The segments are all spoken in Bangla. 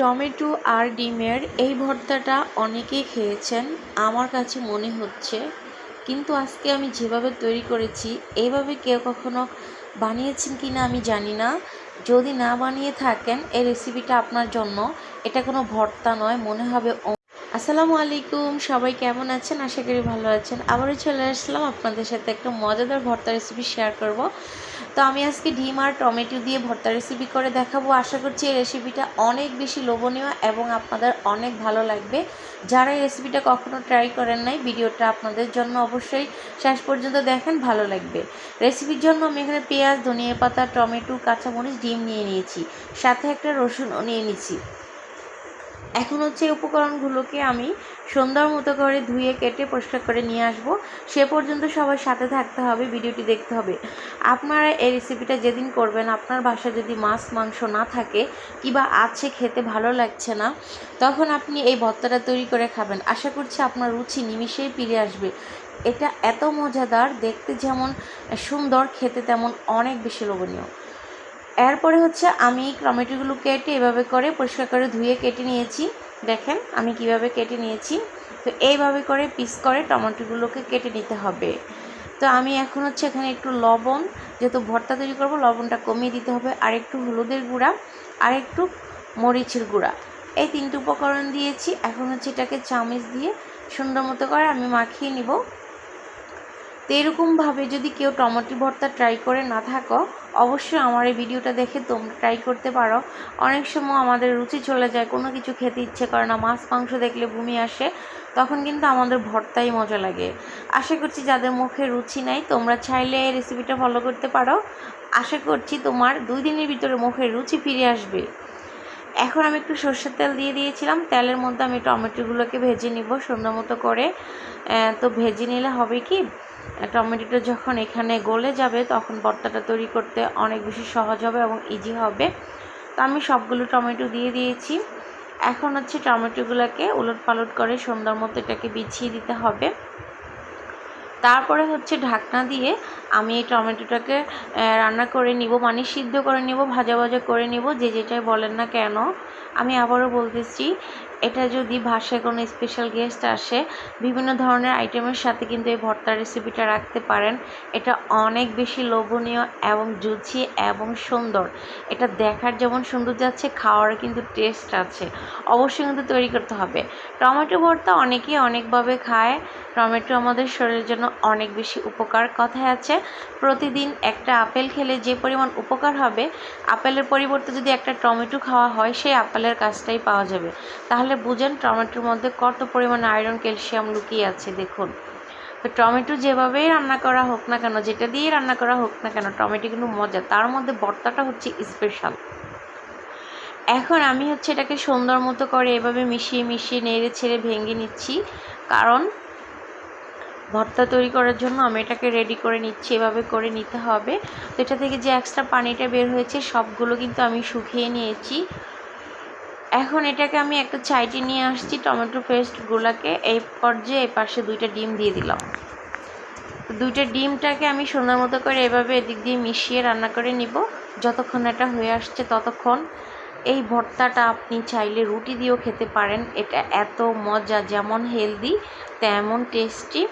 টমেটো আর ডিমের এই ভর্তাটা অনেকেই খেয়েছেন, আমার কাছে মনে হচ্ছে। কিন্তু আজকে আমি যেভাবে তৈরি করেছি এইভাবে কেউ কখনো বানিয়েছেন কি না আমি জানি না। যদি না বানিয়ে থাকেন, এই রেসিপিটা আপনার জন্য, এটা কোনো ভর্তা নয়, মনে হবে আসসালামু আলাইকুম, সবাই কেমন আছেন? আশা করি ভালো আছেন। আবারও চলে আসলাম আপনাদের সাথে একটা মজাদার ভর্তা রেসিপি শেয়ার করব। তো আমি আজকে ডিম আর টমেটো দিয়ে ভর্তা রেসিপি করে দেখাবো। আশা করছি এই রেসিপিটা অনেক বেশি লোভনীয় এবং আপনাদের অনেক ভালো লাগবে। যারা এই রেসিপিটা কখনো ট্রাই করেন নাই, ভিডিওটা আপনাদের জন্য অবশ্যই শেষ পর্যন্ত দেখেন, ভালো লাগবে। রেসিপির জন্য আমি এখানে পেঁয়াজ, ধনিয়া পাতা, টমেটো, কাঁচামরিচ, ডিম নিয়ে নিয়েছি। সাথে একটা রসুনও নিয়ে নিয়েছি এখন হচ্ছে এই উপকরণগুলোকে আমি সুন্দর মতো করে ধুয়ে, কেটে, পরিষ্কার করে নিয়ে আসব। সে পর্যন্ত সবার সাথে থাকতে হবে, ভিডিওটি দেখতে হবে। আপনারা এই রেসিপিটা যেদিন করবেন, আপনার বাসায় যদি মাছ, মাংস না থাকে কিবা আছে খেতে ভালো লাগছে না, তখন আপনি এই ভর্তাটা তৈরি করে খাবেন। আশা করছি আপনার রুচি নিমিশেই ফিরে আসবে। এটা এত মজাদার, দেখতে যেমন সুন্দর, খেতে তেমন অনেক বেশি লোভনীয়। এরপরে হচ্ছে আমি টমেটোগুলো কেটে এভাবে করে পরিষ্কার করে ধুয়ে কেটে নিয়েছি। দেখেন, আমি কীভাবে কেটে নিয়েছি। তো এইভাবে করে পিস করে টমেটোগুলোকে কেটে নিতে হবে। তো আমি এখন হচ্ছে এখানে একটু লবণ, যেহেতু ভর্তা তৈরি করব, লবণটা কমিয়ে দিতে হবে। আর একটু হলুদের গুঁড়া, আর একটু মরিচের গুঁড়া। এই তিনটে উপকরণ দিয়েছি। এখন হচ্ছে এটাকে চামচ দিয়ে সুন্দর মতো করে আমি মাখিয়ে নিব। তো এরকমভাবে যদি কেউ টমেটো ভর্তা ট্রাই করে না থাকো অবশ্যই আমার এই ভিডিওটা দেখে তোমরা ট্রাই করতে পারো। অনেক সময় আমাদের রুচি চলে যায়, কোনো কিছু খেতে ইচ্ছে করে না, মাছ, মাংস দেখলে ভূমি আসে, তখন কিন্তু আমাদের ভর্তাই মজা লাগে। আশা করছি যাদের মুখে রুচি নাই, তোমরা চাইলে এই রেসিপিটা ফলো করতে পারো। আশা করছি তোমার দুই দিনের ভিতরে মুখে রুচি ফিরে আসবে। এখন আমি একটু সর্ষের তেল দিয়ে দিয়েছিলাম, তেলের মধ্যে আমি টমেটোগুলোকে ভেজে নিব, সুন্দর মতো করে। তো ভেজে নিলে হবে কি? টমেটোটা যখন এখানে গলে যাবে, তখন ভর্তাটা তৈরি করতে অনেক বেশি সহজ হবে এবং ইজি হবে। তো আমি সবগুলো টমেটো দিয়ে দিয়েছি। এখন হচ্ছে টমেটোগুলোকে উলট পালট করে সুন্দর মতো এটাকে বিছিয়ে দিতে হবে। তারপরে হচ্ছে ঢাকনা দিয়ে আমি এই টমেটোটাকে রান্না করে নিব মানে সিদ্ধ করে নিব, ভাজা ভাজা করে নিব, যে যেটাই বলেন না কেন। আমি আবারও বলতেছি এটা যদি ভাষায় কোনো স্পেশাল গেস্ট আসে, বিভিন্ন ধরনের আইটেমের সাথে কিন্তু এই ভর্তার রেসিপিটা রাখতে পারেন। এটা অনেক বেশি লোভনীয় এবং জুচি এবং সুন্দর। এটা দেখার যেমন সুন্দর যাচ্ছে খাওয়ার কিন্তু টেস্ট আছে। অবশ্যই কিন্তু তৈরি করতে হবে। টমেটো ভর্তা অনেকেই অনেকভাবে খায়। টমেটো আমাদের শরীরের জন্য অনেক বেশি উপকার কথায় আছে। প্রতিদিন একটা আপেল খেলে যে পরিমাণ উপকার হবে, আপেলের পরিবর্তে যদি একটা টমেটো খাওয়া হয়, সেই আপেলের কাজটাই পাওয়া যাবে। তাহলে বুঝেন টমেটোর মধ্যে কত পরিমাণে আয়রন, ক্যালসিয়াম লুকিয়ে আছে, দেখুন। টমেটো যেভাবেই রান্না করা হোক না কেন, যেটা দিয়ে রান্না করা হোক না কেন, টমেটো কিন্তু মজা। তার মধ্যে ভর্তাটা হচ্ছে স্পেশাল এখন আমি হচ্ছে এটাকে সুন্দর মতো করে এভাবে মিশিয়ে মিশিয়ে, নেড়ে ছেড়ে ভেঙে নিচ্ছি। কারণ ভর্তা তৈরি করার জন্য আমি এটাকে রেডি করে নিচ্ছি, এভাবে করে নিতে হবে। তো এটা থেকে যে এক্সট্রা পানিটা বের হয়েছে, সবগুলো কিন্তু আমি শুকিয়ে নিয়েছি। এখন এটাকে আমি একটা চাইটি নিয়ে আসছি টমেটো পেস্টগুলোকে এই পর্যায়ে এই পাশে দুইটা ডিম দিয়ে দিলাম। দুইটা ডিমটাকে আমি সুন্দর মতো করে এভাবে এদিক দিয়ে মিশিয়ে রান্না করে নিব। যতক্ষণ এটা হয়ে আসছে ততক্ষণ। এই ভর্তাটা আপনি চাইলে রুটি দিয়েও খেতে পারেন। এটা এত মজা, যেমন হেলদি তেমন টেস্টি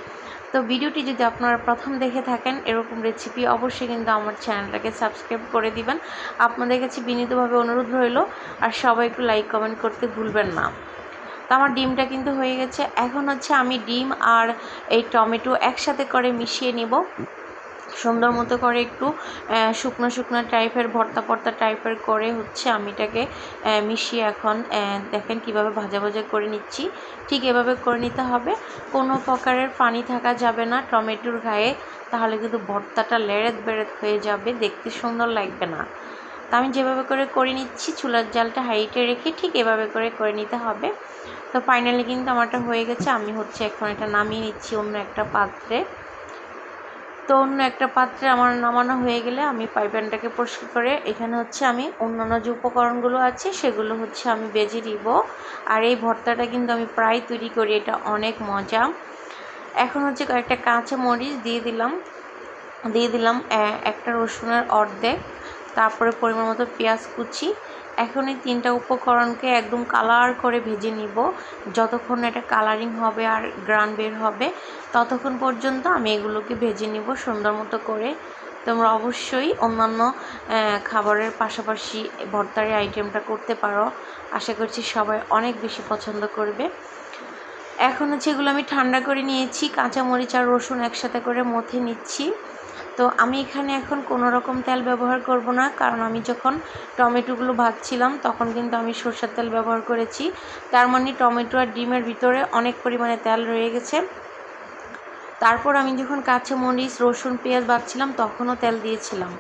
তো ভিডিওটি যদি আপনারা প্রথম দেখে থাকেন, এরকম রেসিপি অবশ্যই কিন্তু আমার চ্যানেলটাকে সাবস্ক্রাইব করে দিবেন। আপনাদের কাছে বিনীতভাবে অনুরোধ রইল, আর সবাই একটু লাইক কমেন্ট করতে ভুলবেন না। তো আমার ডিমটা কিন্তু হয়ে গেছে। এখন হচ্ছে আমি ডিম আর এই টমেটো একসাথে করে মিশিয়ে নিব। সুন্দর মতো করে একটু শুকনো শুকনো টাইপের ভর্তা ভর্তা টাইপের করে হচ্ছে আমি এটাকে মিশিয়ে এখন দেখেন কীভাবে ভাজা ভাজা করে নিচ্ছি। ঠিক এভাবে করে নিতে হবে। কোনো প্রকারের পানি থাকা যাবে না টমেটোর গায়ে, তাহলে কিন্তু ভর্তাটা লেড়েত বেড়েত হয়ে যাবে, দেখতে সুন্দর লাগবে না। তো আমি যেভাবে করে করে নিচ্ছি, চুলার জালটা হাইটে রেখে ঠিক এভাবে করে করে নিতে হবে। তো ফাইনালি কিন্তু আমারটা হয়ে গেছে, আমি হচ্ছে এখন এটা নামিয়ে নিচ্ছি অন্য একটা পাত্রে। তো অন্য একটা পাত্রে আমার নামানো হয়ে গেলে আমি পাইপ্যানটাকে পরিষ্কার করে, এখানে হচ্ছে আমি অন্যান্য যে উপকরণগুলো আছে সেগুলো হচ্ছে আমি বেজে দিব। আর এই ভর্তাটা কিন্তু আমি প্রায় তৈরি করি, এটা অনেক মজা। এখন হচ্ছে কয়েকটা কাঁচা মরিচ দিয়ে দিলাম। দিয়ে দিলাম একটা রসুনের অর্ধেক, তারপরে পরিমাণ মতো পেঁয়াজ কুচি এখন এই তিনটা উপকরণকে একদম কালার করে ভেজে নিব। যতক্ষণ এটা কালারিং হবে আর গ্রান বের হবে, ততক্ষণ পর্যন্ত আমি এগুলোকে ভেজে নিব সুন্দর মতো করে। তোমরা অবশ্যই অন্যান্য খাবারের পাশাপাশি ভর্তার আইটেমটা করতে পারো। আশা করছি সবাই অনেক বেশি পছন্দ করবে। এখন হচ্ছে এগুলো আমি ঠান্ডা করে নিয়েছি, কাঁচামরিচ আর রসুন একসাথে করে মথে নিচ্ছি। তো আমি এখানে এখন কোনো রকম তেল ব্যবহার করব না, কারণ আমি যখন টমেটোগুলো ভাজছিলাম তখন কিন্তু আমি সরষের তেল ব্যবহার করেছি। তার মানে টমেটো আর ডিমের ভিতরে অনেক পরিমাণে তেল রয়ে গেছে। তারপর আমি যখন কাঁচা মরিচ রসুন, পেঁয়াজ বাছছিলাম তখনও তেল দিয়েছিলাম।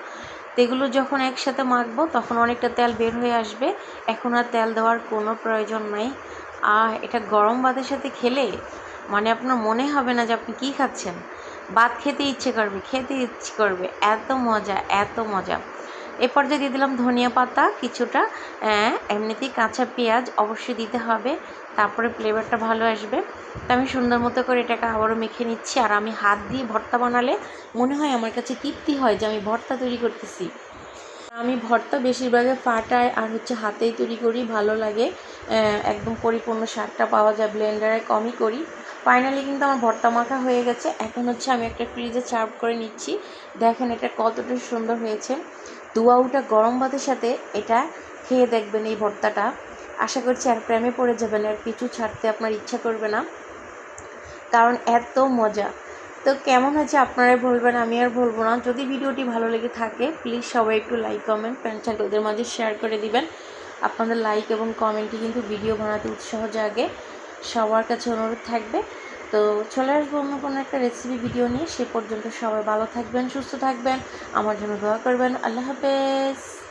এগুলো যখন একসাথে মাখবো তখন অনেকটা তেল বের হয়ে আসবে। এখন আর তেল দেওয়ার কোনো প্রয়োজন নাই। আর এটা গরম ভাতের সাথে খেলে মানে আপনার মনে হবে না যে আপনি কী খাচ্ছেন। ভাত খেতে ইচ্ছে করবে, খেতে ইচ্ছে করবে। এত মজা এত মজা। এ পর্যায়ে দিয়ে দিলাম ধনিয়া পাতা কিছুটা এমনিতেই কাঁচা পেঁয়াজ অবশ্যই দিতে হবে, তারপরে ফ্লেভারটা ভালো আসবে। তো আমি সুন্দর মতো করে এটাকে আবারও মেখে নিচ্ছি, আর আমি হাত দিয়ে ভর্তা বানালে মনে হয় আমার কাছে তৃপ্তি হয় যে আমি ভর্তা তৈরি করতেছি। আমি ভর্তা বেশিরভাগে ফাটায় আর হচ্ছে হাতেই তৈরি করি, ভালো লাগে। একদম পরিপূর্ণ স্বাদটা পাওয়া যায়, ব্লেন্ডারে কমই করি। ফাইনালি কিন্তু আমার ভর্তা মাখা হয়ে গেছে। এখন হচ্ছে আমি একটা ফ্রিজে সার্ভ করে নিচ্ছি। দেখেন এটা কতটা সুন্দর হয়েছে। দুয়াউটা গরম ভাতের সাথে এটা খেয়ে দেখবেন এই ভর্তাটা। আশা করছি আর প্রেমে পড়ে যাবেন, আর কিছু ছাড়তে আপনার ইচ্ছা করবে না। কারণ এত মজা। তো কেমন হয়েছে আপনারাই বলবেন, আমি আর বলব না। যদি ভিডিওটি ভালো লেগে থাকে প্লিজ সবাই একটু লাইক কমেন্ট ফ্রেন্ড সার্কেলদের মাঝে শেয়ার করে দিবেন। আপনাদের লাইক এবং কমেন্টই কিন্তু ভিডিও বানাতে উৎসাহ জাগে। সবার কাছে অনুরোধ থাকবে। তো চলে আসব অন্য কোনো একটা রেসিপি ভিডিও নিয়ে। সে পর্যন্ত সবাই ভালো থাকবেন, সুস্থ থাকবেন। আমার জন্য দোয়া করবেন। আল্লাহ হাফেজ।